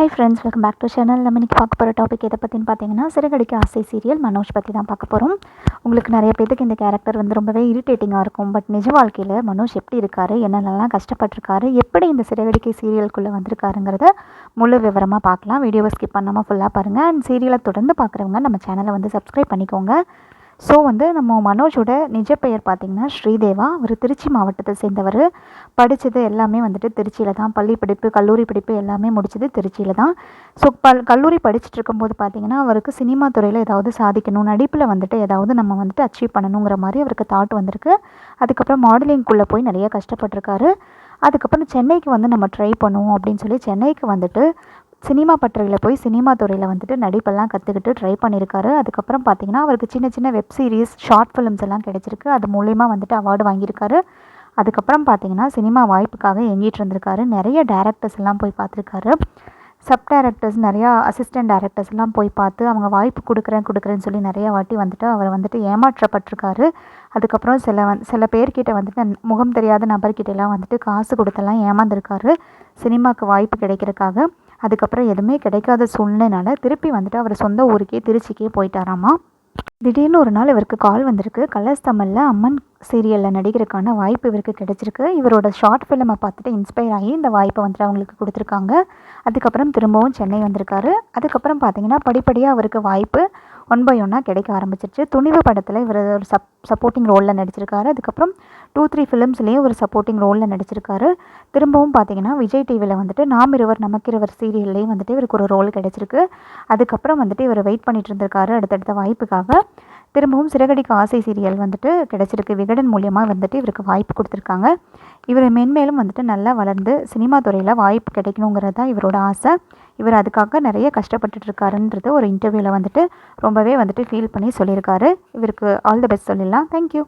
Hi friends welcome back to channel நம்ம இன்றைக்கி பார்க்க போகிற டாபிக் எதை பற்றின்னு பார்த்தீங்கன்னா சிறுகடிக்கு ஆசை சீரியல் மனோஜ் பற்றி தான் பார்க்க போகிறோம் உங்களுக்கு நிறைய பேத்துக்கு இந்த கேரக்டர் வந்து ரொம்பவே இரிட்டேட்டிங்காக இருக்கும். பட் நிஜ வாழ்க்கையில் மனோஜ் எப்படி இருக்காரு? என்னென்னலாம் கஷ்டப்பட்டிருக்காரு? எப்படி இந்த சிறுகடிக்கை சீரியலுக்குள்ளே வந்திருக்காருங்கிறத முழு விவரமாக பார்க்கலாம். வீடியோவை ஸ்கிப் பண்ணாமல் ஃபுல்லாக பாருங்கள் அண்ட் சீரியலை தொடர்ந்து பார்க்குறவங்க நம்ம சேனலை வந்து சப்ஸ்கிரைப் பண்ணிக்கோங்க. ஸோ வந்து நம்ம மனோஜோட நிஜ பெயர் பார்த்திங்கன்னா ஸ்ரீதேவா. அவர் திருச்சி மாவட்டத்தை சேர்ந்தவர். படித்தது எல்லாமே வந்துட்டு திருச்சியில் தான். பள்ளி படிப்பு கல்லூரி படிப்பு எல்லாமே முடிச்சது திருச்சியில் தான். ஸோ பல் கல்லூரி படிச்சுட்டு இருக்கும்போது பார்த்திங்கன்னா அவருக்கு சினிமா துறையில் ஏதாவது சாதிக்கணும் நடிப்பில் வந்துட்டு ஏதாவது நம்ம வந்துட்டு அச்சீவ் பண்ணணுங்கிற மாதிரி அவருக்கு தாட் வந்திருக்கு. அதுக்கப்புறம் மாடலிங்குள்ளே போய் நிறைய கஷ்டப்பட்டிருக்காரு. அதுக்கப்புறம் சென்னைக்கு வந்து நம்ம ட்ரை பண்ணுவோம் அப்படின்னு சொல்லி சென்னைக்கு வந்துட்டு சினிமா பட்டறையில் போய் சினிமா துறையில் வந்துட்டு நடிப்பெல்லாம் கற்றுக்கிட்டு ட்ரை பண்ணியிருக்காரு அதுக்கப்புறம் பார்த்தீங்கன்னா அவருக்கு சின்ன சின்ன வெப் சீரிஸ் ஷார்ட் ஃபிலிம்ஸ் எல்லாம் கிடச்சிருக்கு. அது மூலயமா வந்துட்டு அவார்டு வாங்கியிருக்காரு. அதுக்கப்புறம் பார்த்தீங்கன்னா சினிமா வாய்ப்புக்காக எங்கிட்டு இருந்திருக்காரு. நிறைய டேரக்டர்ஸ் எல்லாம் போய் பார்த்துருக்காரு சப் டேரக்டர்ஸ் நிறையா அசிஸ்டன்ட் டேரக்டர்ஸ் எல்லாம் போய் பார்த்து அவங்க வாய்ப்பு கொடுக்குறேன் கொடுக்குறேன்னு சொல்லி நிறைய வாட்டி வந்துட்டு அவர் வந்துட்டு ஏமாற்றப்பட்டிருக்காரு. அதுக்கப்புறம் சில வந் சில பேர்கிட்ட வந்துட்டு முகம் தெரியாத நபர்கிட்ட எல்லாம் வந்துட்டு காசு கொடுத்தெல்லாம் ஏமாந்துருக்காரு. சினிமாவுக்கு வாய்ப்பு கிடைக்கிறதுக்காக. அதுக்கப்புறம் எதுவுமே கிடைக்காத சூழ்நிலைனால திருப்பி வந்துட்டு அவர் சொந்த ஊருக்கே திருச்சிக்கே போயிட்டாராமா? திடீர்னு ஒரு நாள் இவருக்கு கால் வந்திருக்கு. கலர்ஸ் தமிழில் அம்மன் சீரியலில் நடிகருக்கான வாய்ப்பு இவருக்கு கிடச்சிருக்கு. இவரோட ஷார்ட் ஃபிலிமை பார்த்துட்டு இன்ஸ்பயர் ஆகி இந்த வாய்ப்பை வந்துட்டு அவங்களுக்கு கொடுத்துருக்காங்க. அதுக்கப்புறம் திரும்பவும் சென்னை வந்திருக்காரு. அதுக்கப்புறம் பார்த்தீங்கன்னா படிப்படியாக அவருக்கு வாய்ப்பு. ஒன் பை ஒன்னாக கிடைக்க ஆரம்பிச்சிருச்சு. துணிவு படத்தில் இவர் ஒரு சப் சப்போர்ட்டிங் ரோலில் நடிச்சிருக்காரு. அதுக்கப்புறம் டூ த்ரீ ஃபிலிம்ஸ்லேயும் ஒரு சப்போர்ட்டிங் ரோலில் நடிச்சிருக்காரு. திரும்பவும் பார்த்தீங்கன்னா விஜய் டிவியில் வந்துட்டு நாம் இருவர் நமக்கிருவர் சீரியல்லையும் வந்துட்டு இவருக்கு ஒரு ரோல் கிடச்சிருக்கு. அதுக்கப்புறம் வந்துட்டு இவர் வெயிட் பண்ணிட்டு இருந்திருக்காரு அடுத்தடுத்த வாய்ப்புக்காக. திரும்பவும் சிறகடிக்கு ஆசை சீரியல் வந்துட்டு கிடச்சிருக்கு. விகடன் மூலியமாக வந்துட்டு இவருக்கு வாய்ப்பு கொடுத்துருக்காங்க. இவர் மென்மேலும் வந்துட்டு நல்லா வளர்ந்து சினிமா துறையில் வாய்ப்பு கிடைக்கணுங்கிறது தான் இவரோட ஆசை. இவர் அதுக்காக நிறைய கஷ்டப்பட்டுட்ருக்காருன்றது ஒரு இன்டர்வியூவில் வந்துட்டு ரொம்பவே வந்துட்டு ஃபீல் பண்ணி சொல்லியிருக்காரு. இவருக்கு ஆல் த பெஸ்ட் சொல்லிடலாம். Thank you